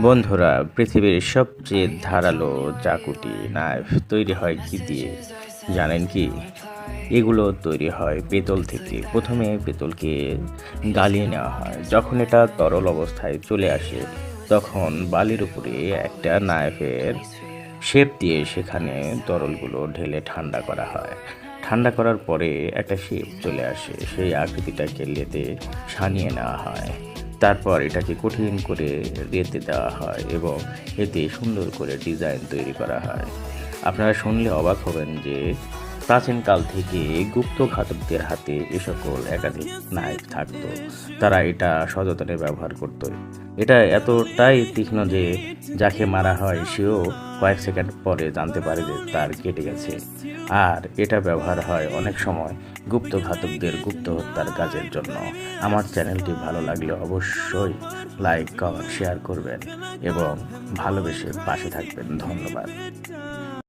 বন্ধুরা, পৃথিবীর সবচেয়ে ধারালো চাকুটি নাইফ তৈরি হয় কি দিয়ে? জানেন কি? এগুলো তৈরি হয় পেতল থেকে। প্রথমে পেতলকে গালিয়ে নেওয়া হয়। যখন এটা তরল অবস্থায় চলে আসে, তখন বালির উপরে একটা নাইফের শেপ দিয়ে সেখানে তরলগুলো ঢেলে ঠান্ডা করা হয়। ঠান্ডা করার পরে একটা শেপ চলে আসে। সেই আকৃতিটাকে লেতে সানিয়ে নেওয়া হয়। তারপর এটাকে কঠিন করে রেতে দেওয়া হয় এবং এতে সুন্দর করে ডিজাইন তৈরি করা হয়। আপনারা শুনলে অবাক হবেন যে প্রাচীনকাল থেকে গুপ্ত ঘাতকদের হাতে এ সকল একাধিক নাইফ থাকতো। তারা এটা সযত্নে ব্যবহার করত। এটা এতটাই তীক্ষ্ণ যে যাকে মারা হয় সেও কয়েক সেকেন্ড পরে জানতে পারে যে তার কেটে গেছে। আর এটা ব্যবহার হয় অনেক সময় গুপ্ত ঘাতকদের গুপ্ত হত্যার কাজের জন্য। আমার চ্যানেলটি ভালো লাগলে অবশ্যই লাইক, কমেন্ট, শেয়ার করবেন এবং ভালোবেসে পাশে থাকবেন। ধন্যবাদ।